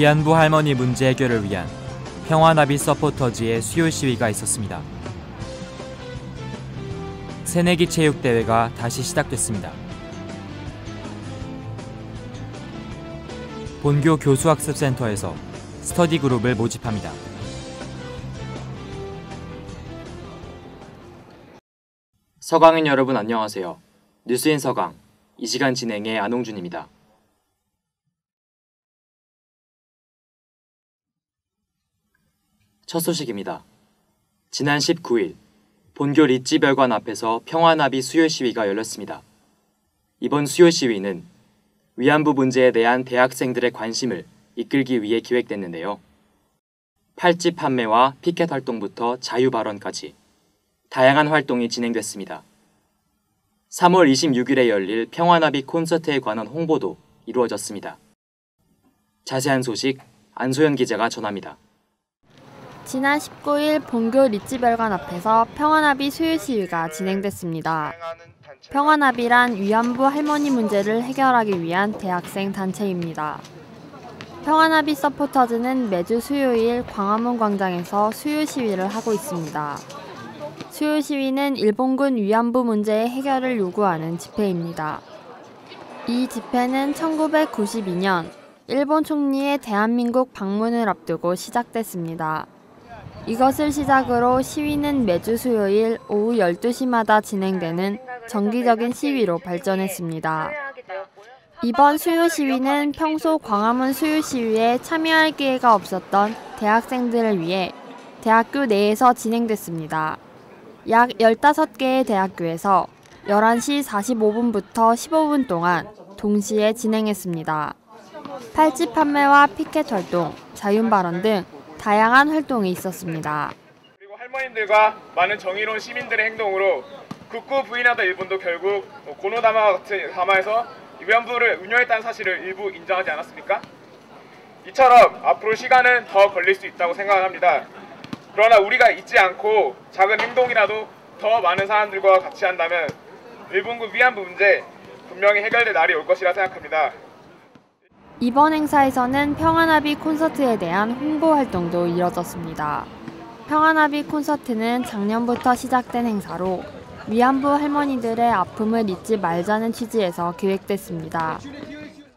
위안부 할머니 문제 해결을 위한 평화나비 서포터즈의 수요 시위가 있었습니다. 새내기 체육대회가 다시 시작됐습니다. 본교 교수학습센터에서 스터디 그룹을 모집합니다. 서강인 여러분 안녕하세요. 뉴스인 서강 이 시간 진행의 안홍준입니다. 첫 소식입니다. 지난 19일 본교 리찌별관 앞에서 평화나비 수요 시위가 열렸습니다. 이번 수요 시위는 위안부 문제에 대한 대학생들의 관심을 이끌기 위해 기획됐는데요. 팔찌 판매와 피켓 활동부터 자유 발언까지 다양한 활동이 진행됐습니다. 3월 26일에 열릴 평화나비 콘서트에 관한 홍보도 이루어졌습니다. 자세한 소식 안소연 기자가 전합니다. 지난 19일 본교 리치별관 앞에서 평화나비 수요 시위가 진행됐습니다. 평화나비란 위안부 할머니 문제를 해결하기 위한 대학생 단체입니다. 평화나비 서포터즈는 매주 수요일 광화문 광장에서 수요 시위를 하고 있습니다. 수요 시위는 일본군 위안부 문제의 해결을 요구하는 집회입니다. 이 집회는 1992년 일본 총리의 대한민국 방문을 앞두고 시작됐습니다. 이것을 시작으로 시위는 매주 수요일 오후 12시마다 진행되는 정기적인 시위로 발전했습니다. 이번 수요 시위는 평소 광화문 수요 시위에 참여할 기회가 없었던 대학생들을 위해 대학교 내에서 진행됐습니다. 약 15개의 대학교에서 11시 45분부터 15분 동안 동시에 진행했습니다. 팔찌 판매와 피켓 활동, 자윤 발언 등 다양한 활동이 있었습니다. 그리고 할머님들과 많은 정의로운 시민들의 행동으로 극구 부인하던 일본도 결국 뭐 고노다마 같은 다마에서 위안부를 운영했다는 사실을 일부 인정하지 않았습니까? 이처럼 앞으로 시간은 더 걸릴 수 있다고 생각합니다. 그러나 우리가 잊지 않고 작은 행동이라도 더 많은 사람들과 같이 한다면 일본군 위안부 문제 분명히 해결될 날이 올 것이라 생각합니다. 이번 행사에서는 평화나비 콘서트에 대한 홍보 활동도 이뤄졌습니다. 평화나비 콘서트는 작년부터 시작된 행사로 위안부 할머니들의 아픔을 잊지 말자는 취지에서 기획됐습니다.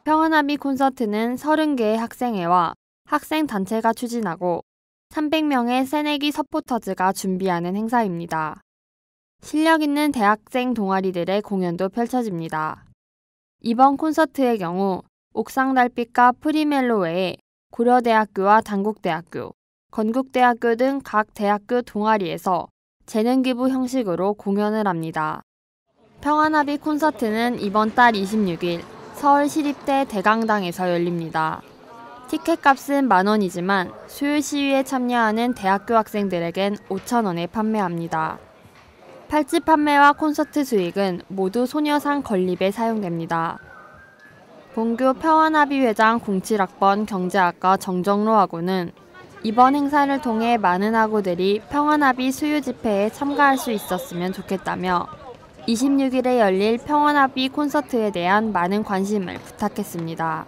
평화나비 콘서트는 30개의 학생회와 학생단체가 추진하고 300명의 새내기 서포터즈가 준비하는 행사입니다. 실력 있는 대학생 동아리들의 공연도 펼쳐집니다. 이번 콘서트의 경우 옥상 달빛과 프리멜로 외에 고려대학교와 단국대학교, 건국대학교 등 각 대학교 동아리에서 재능기부 형식으로 공연을 합니다. 평화나비 콘서트는 이번 달 26일 서울시립대 대강당에서 열립니다. 티켓 값은 만원이지만 수요 시위에 참여하는 대학교 학생들에겐 5천원에 판매합니다. 팔찌 판매와 콘서트 수익은 모두 소녀상 건립에 사용됩니다. 본교 평화나비 회장 07학번 경제학과 정정로 학우는 이번 행사를 통해 많은 학우들이 평화나비 수요 집회에 참가할 수 있었으면 좋겠다며 26일에 열릴 평화나비 콘서트에 대한 많은 관심을 부탁했습니다.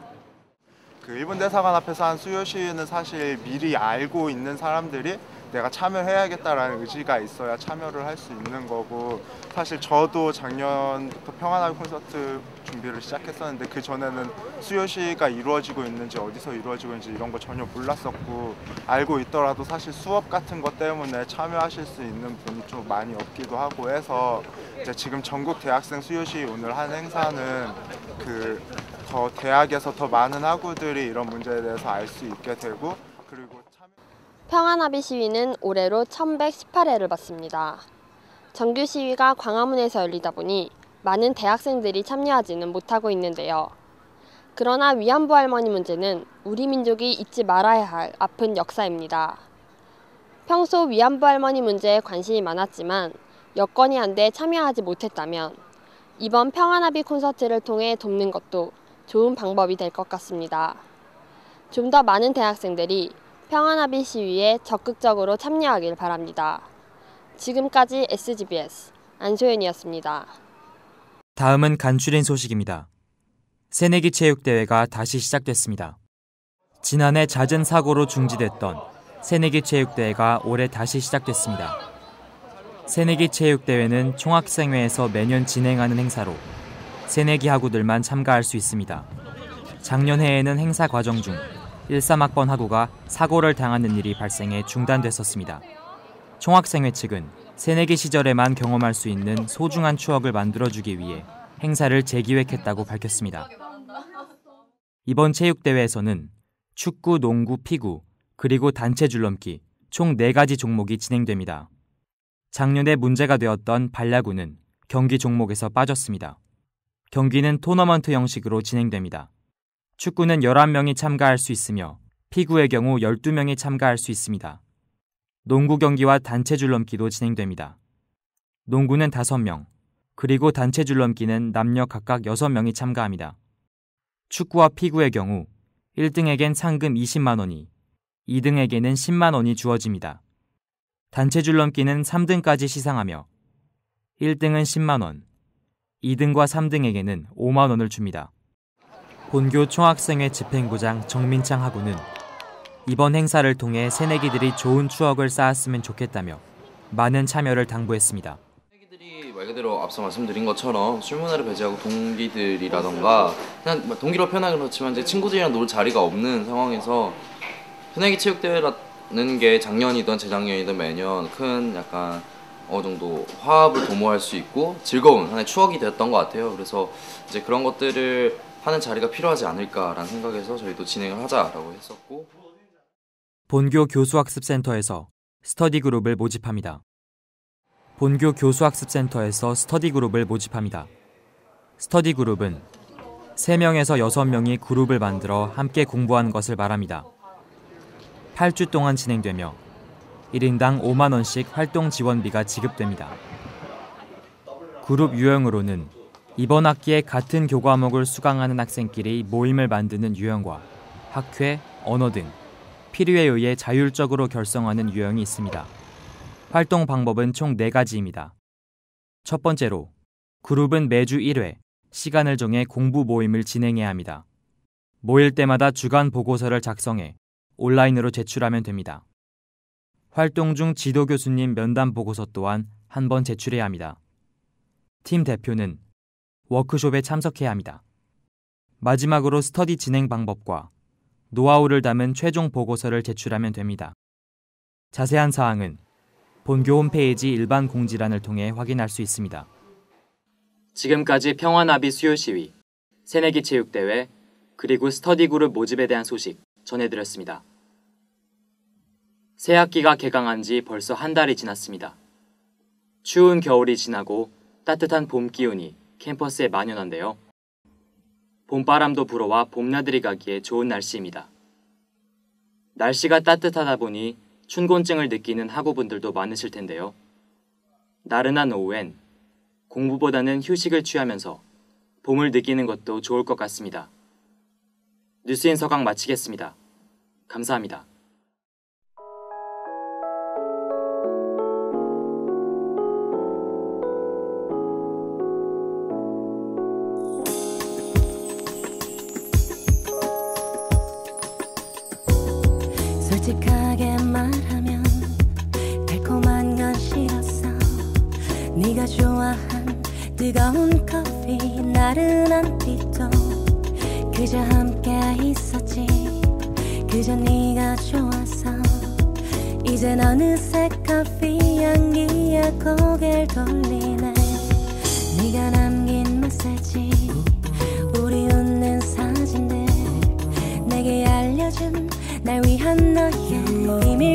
그 일본 대사관 앞에서 한 수요 시위는 사실 미리 알고 있는 사람들이 내가 참여해야겠다라는 의지가 있어야 참여를 할 수 있는 거고 사실 저도 작년부터 평화나비 콘서트 준비를 시작했었는데 그 전에는 수요 시위가 이루어지고 있는지 어디서 이루어지고 있는지 이런 거 전혀 몰랐었고 알고 있더라도 사실 수업 같은 것 때문에 참여하실 수 있는 분이 좀 많이 없기도 하고 해서 이제 지금 전국 대학생 수요 시위 오늘 한 행사는 그 더 대학에서 더 많은 학우들이 이런 문제에 대해서 알 수 있게 되고 평화나비 시위는 올해로 1118회를 받습니다. 정규 시위가 광화문에서 열리다 보니 많은 대학생들이 참여하지는 못하고 있는데요. 그러나 위안부 할머니 문제는 우리 민족이 잊지 말아야 할 아픈 역사입니다. 평소 위안부 할머니 문제에 관심이 많았지만 여건이 안 돼 참여하지 못했다면 이번 평화나비 콘서트를 통해 돕는 것도 좋은 방법이 될 것 같습니다. 좀 더 많은 대학생들이 평화나비 시위에 적극적으로 참여하길 바랍니다. 지금까지 SGBS 안소연이었습니다. 다음은 간추린 소식입니다. 새내기 체육대회가 다시 시작됐습니다. 지난해 잦은 사고로 중지됐던 새내기 체육대회가 올해 다시 시작됐습니다. 새내기 체육대회는 총학생회에서 매년 진행하는 행사로 새내기 학우들만 참가할 수 있습니다. 작년 해에는 행사 과정 중 13학번 학우가 사고를 당하는 일이 발생해 중단됐었습니다. 총학생회 측은 새내기 시절에만 경험할 수 있는 소중한 추억을 만들어주기 위해 행사를 재기획했다고 밝혔습니다. 이번 체육대회에서는 축구, 농구, 피구, 그리고 단체 줄넘기 총 4가지 종목이 진행됩니다. 작년에 문제가 되었던 발야구는 경기 종목에서 빠졌습니다. 경기는 토너먼트 형식으로 진행됩니다. 축구는 11명이 참가할 수 있으며 피구의 경우 12명이 참가할 수 있습니다. 농구 경기와 단체 줄넘기도 진행됩니다. 농구는 5명, 그리고 단체 줄넘기는 남녀 각각 6명이 참가합니다. 축구와 피구의 경우 1등에겐 상금 20만 원이, 2등에게는 10만 원이 주어집니다. 단체 줄넘기는 3등까지 시상하며 1등은 10만 원, 2등과 3등에게는 5만 원을 줍니다. 본교 총학생회 집행부장 정민창 하구는 이번 행사를 통해 새내기들이 좋은 추억을 쌓았으면 좋겠다며 많은 참여를 당부했습니다. 말 그대로 앞서 말씀드린 것처럼 술 문화를 배제하고 동기들이라던가 그냥 뭐 동기로 표현하기 그렇지만 이제 친구들이랑 놀 자리가 없는 상황에서 새내기 체육대회라는 게 작년이든 재작년이든 매년 큰 약간 어느 정도 화합을 도모할 수 있고 즐거운 하나의 추억이 되었던 것 같아요. 그래서 이제 그런 것들을 하는 자리가 필요하지 않을까라는 생각에서 저희도 진행을 하자라고 했었고 본교 교수학습센터에서 스터디 그룹을 모집합니다. 본교 교수학습센터에서 스터디 그룹을 모집합니다. 스터디 그룹은 3명에서 6명이 그룹을 만들어 함께 공부하는 것을 말합니다. 8주 동안 진행되며 1인당 5만 원씩 활동 지원비가 지급됩니다. 그룹 유형으로는 이번 학기에 같은 교과목을 수강하는 학생끼리 모임을 만드는 유형과 학회, 언어 등 필요에 의해 자율적으로 결성하는 유형이 있습니다. 활동 방법은 총 4가지입니다. 첫 번째로 그룹은 매주 1회 시간을 정해 공부 모임을 진행해야 합니다. 모일 때마다 주간 보고서를 작성해 온라인으로 제출하면 됩니다. 활동 중 지도 교수님 면담 보고서 또한 한 번 제출해야 합니다. 팀 대표는 워크숍에 참석해야 합니다. 마지막으로 스터디 진행 방법과 노하우를 담은 최종 보고서를 제출하면 됩니다. 자세한 사항은 본교 홈페이지 일반 공지란을 통해 확인할 수 있습니다. 지금까지 평화나비 수요 시위, 새내기 체육대회, 그리고 스터디 그룹 모집에 대한 소식 전해드렸습니다. 새 학기가 개강한 지 벌써 한 달이 지났습니다. 추운 겨울이 지나고 따뜻한 봄 기운이 캠퍼스에 만연한데요. 봄바람도 불어와 봄나들이 가기에 좋은 날씨입니다. 날씨가 따뜻하다 보니 춘곤증을 느끼는 학우분들도 많으실 텐데요. 나른한 오후엔 공부보다는 휴식을 취하면서 봄을 느끼는 것도 좋을 것 같습니다. 뉴스인 서강 마치겠습니다. 감사합니다. 솔직하게 말하면 달콤한 건 싫었어 네가 좋아한 뜨거운 커피 나른한 빛도 그저 함께 있었지. 그저 네가 좋아서 이젠 어느새 커피 향기에 고개를 돌리네. 네가 남긴 메시지 날 위한 너의 비밀